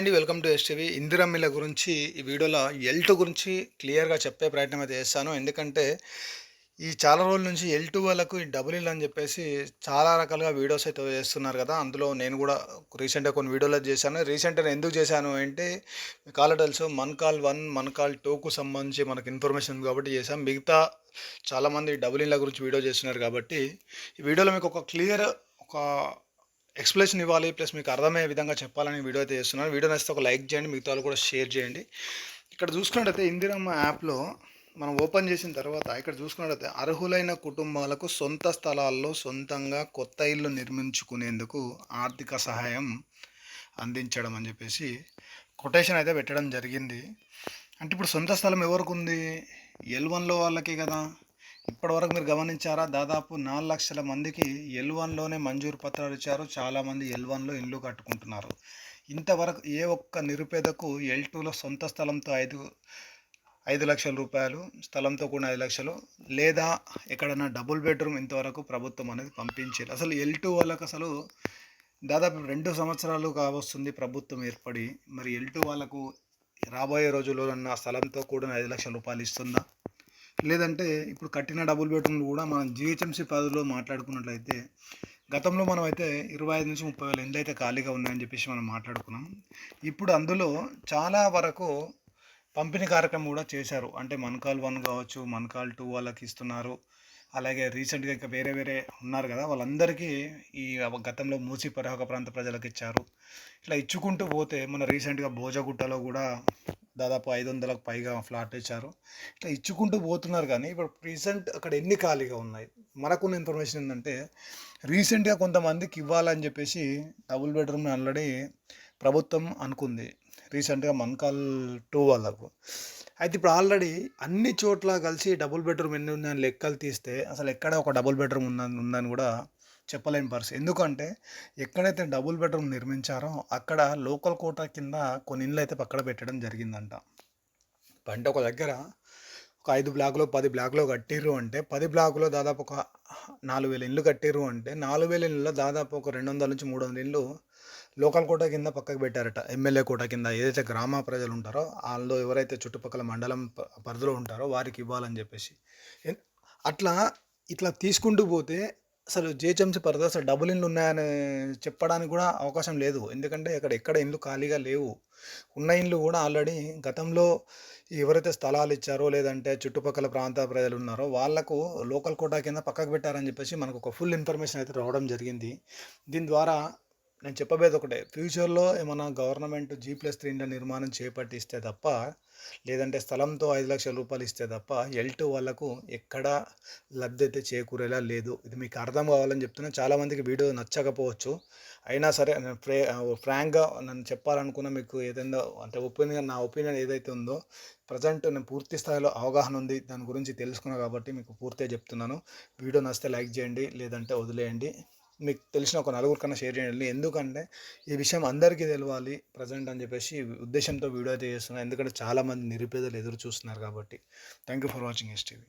అండి welcome to STV. ఇందిరమ్మిల గురించి ఈ వీడియోలో ఎల్ టూ గురించి క్లియర్గా చెప్పే ప్రయత్నం అయితే చేస్తాను. ఎందుకంటే ఈ చాలా రోజుల నుంచి ఎల్ టూ వాళ్ళకు ఈ డబుల్ ఇల్ అని చెప్పేసి చాలా రకాలుగా వీడియోస్ అయితే చేస్తున్నారు కదా. అందులో నేను కూడా రీసెంట్గా కొన్ని వీడియోలు చేశాను. రీసెంట్గా ఎందుకు చేశాను అంటే మీకు తెలుసు మన్ కాల్ వన్ మన్ కాల్ టూకు సంబంధించి మనకు ఇన్ఫర్మేషన్ ఉంది కాబట్టి చేశాం మిగతా చాలామంది డబుల్ ఇన్ల గురించి వీడియో చేస్తున్నారు కాబట్టి ఈ వీడియోలో మీకు ఒక క్లియర్ ఒక ఎక్స్ప్లెనేషన్ ఇవ్వాలి ప్లస్ మీకు అర్థమయ్యే విధంగా చెప్పాలని వీడియో అయితే చేస్తున్నాను. వీడియో నచ్చితే ఒక లైక్ చేయండి మిగతా వాళ్ళు కూడా షేర్ చేయండి. ఇక్కడ చూసుకున్నట్టయితే ఇందిరమ్మ యాప్లో మనం ఓపెన్ చేసిన తర్వాత ఇక్కడ చూసుకున్నట్టయితే అర్హులైన కుటుంబాలకు సొంత స్థలాల్లో సొంతంగా కొత్త ఇల్లు నిర్మించుకునేందుకు ఆర్థిక సహాయం అందించడం అని చెప్పేసి కొటేషన్ అయితే పెట్టడం జరిగింది. అంటే ఇప్పుడు సొంత స్థలం ఎవరికి ఉంది? ఎల్ వన్లో వాళ్ళకి కదా. ఇప్పటివరకు మీరు గమనించారా? దాదాపు నాలుగు లక్షల మందికి ఎల్ వన్లోనే మంజూరు పత్రాలు ఇచ్చారు. చాలామంది ఎల్ వన్లో ఇల్లు కట్టుకుంటున్నారు. ఇంతవరకు ఏ ఒక్క నిరుపేదకు ఎల్ టూలో సొంత స్థలంతో ఐదు ఐదు లక్షల రూపాయలు స్థలంతో కూడిన ఐదు లక్షలు లేదా ఎక్కడైనా డబుల్ బెడ్రూమ్ ఇంతవరకు ప్రభుత్వం అనేది పంపించారు అసలు ఎల్ టూ వాళ్ళకు అసలు దాదాపు రెండు సంవత్సరాలు కావస్తుంది ప్రభుత్వం ఏర్పడి. మరి ఎల్ టూ వాళ్ళకు రాబోయే రోజుల్లో ఉన్న స్థలంతో కూడిన ఐదు లక్షల రూపాయలు ఇస్తుందా? లేదంటే ఇప్పుడు కట్టిన డబుల్ బెడ్రూమ్లు కూడా మనం జిహెచ్ఎంసీ పదవిలో మాట్లాడుకున్నట్లయితే గతంలో మనం అయితే ఇరవై ఐదు నుంచి ముప్పై వేల ఇండ్లు అయితే ఖాళీగా ఉన్నాయని చెప్పేసి మనం మాట్లాడుకున్నాం. ఇప్పుడు అందులో చాలా వరకు పంపిణీ కార్యక్రమం కూడా చేశారు. అంటే మన్కాల్ వన్ కావచ్చు మన్కాల్ టూ వాళ్ళకి ఇస్తున్నారు. అలాగే రీసెంట్గా ఇంకా వేరే వేరే ఉన్నారు కదా వాళ్ళందరికీ ఈ గతంలో మూసి పరిహక ప్రాంత ప్రజలకు ఇచ్చారు. ఇట్లా ఇచ్చుకుంటూ పోతే మన రీసెంట్గా భోజగుట్టలో కూడా దాదాపు ఐదు వందలకు పైగా ఫ్లాట్ ఇచ్చారు. ఇట్లా ఇచ్చుకుంటూ పోతున్నారు కానీ ఇప్పుడు రీసెంట్ అక్కడ ఎన్ని ఖాళీగా ఉన్నాయి? మనకున్న ఇన్ఫర్మేషన్ ఏంటంటే రీసెంట్గా కొంతమందికి ఇవ్వాలని చెప్పేసి డబుల్ బెడ్రూమ్ ఆల్రెడీ ప్రభుత్వం అనుకుంది. రీసెంట్గా మన్కాల్ టూ వాళ్ళకు. అయితే ఇప్పుడు ఆల్రెడీ అన్ని చోట్ల కలిసి డబుల్ బెడ్రూమ్ ఎన్ని ఉన్నాయని లెక్కలు తీస్తే అసలు ఎక్కడ ఒక డబుల్ బెడ్రూమ్ ఉందని ఉందని కూడా చెప్పలేని పరిస్థితి. ఎందుకంటే ఎక్కడైతే డబుల్ బెడ్రూమ్ నిర్మించారో అక్కడ లోకల్ కోటా కింద కొన్ని ఇళ్ళు అయితే పక్కన పెట్టడం జరిగిందంట. అంటే ఒక దగ్గర ఒక ఐదు బ్లాక్లో పది బ్లాక్లో కట్టిర్రు అంటే పది బ్లాక్లో దాదాపు ఒక నాలుగు వేల ఇల్లు కట్టిర్రు అంటే నాలుగు వేల ఇళ్ళలో దాదాపు ఒక రెండు వందల నుంచి మూడు వందల ఇల్లు లోకల్ కోట కింద పక్కకు పెట్టారట. ఎమ్మెల్యే కోట కింద ఏదైతే గ్రామ ప్రజలు ఉంటారో వాళ్ళు ఎవరైతే చుట్టుపక్కల మండలం పరిధిలో ఉంటారో వారికి ఇవ్వాలని చెప్పేసి. అట్లా ఇట్లా తీసుకుంటూ పోతే అసలు జేహెచ్ఎంసీ పరిధి అసలు డబుల్ ఇండ్లు ఉన్నాయని చెప్పడానికి కూడా అవకాశం లేదు. ఎందుకంటే అక్కడ ఎక్కడ ఇండ్లు ఖాళీగా లేవు. ఉన్న ఇండ్లు కూడా ఆల్రెడీ గతంలో ఎవరైతే స్థలాలు ఇచ్చారో లేదంటే చుట్టుపక్కల ప్రాంత ప్రజలు ఉన్నారో వాళ్ళకు లోకల్ కోటా కింద పక్కకు పెట్టారని చెప్పేసి మనకు ఒక ఫుల్ ఇన్ఫర్మేషన్ అయితే రావడం జరిగింది. దీని ద్వారా నేను చెప్పబోయేది ఒకటే. ఫ్యూచర్లో ఏమైనా గవర్నమెంట్ జీ ప్లస్ త్రీ ఇండియా నిర్మాణం చేపట్టిస్తే తప్ప లేదంటే స్థలంతో ఐదు లక్షల రూపాయలు ఇస్తే తప్ప ఎల్ టూ వాళ్ళకు ఎక్కడా లబ్ధి అయితే చేకూరేలా లేదు. ఇది మీకు అర్థం కావాలని చెప్తున్నా. చాలామందికి వీడియో నచ్చకపోవచ్చు. అయినా సరే నేను ఫ్రే ఫ్రాంక్గా నన్ను చెప్పాలనుకున్న మీకు ఏదైనా అంటే ఒపీనియన్ నా ఒపీనియన్ ఏదైతే ఉందో ప్రజెంట్ నేను పూర్తి స్థాయిలో అవగాహన ఉంది. దాని గురించి తెలుసుకున్నాను కాబట్టి మీకు పూర్తిగా చెప్తున్నాను. వీడియో నచ్చితే లైక్ చేయండి లేదంటే వదిలేయండి. మీకు తెలిసిన ఒక నలుగురు కన్నా షేర్ చేయండి. ఎందుకంటే ఈ విషయం అందరికీ తెలియాలి ప్రజెంట్ అని చెప్పేసి ఉద్దేశంతో వీడియో అయితే చేస్తున్నాను ఎందుకంటే చాలామంది నిరుపేదలు ఎదురు చూస్తున్నారు కాబట్టి. Thank you for watching S TV.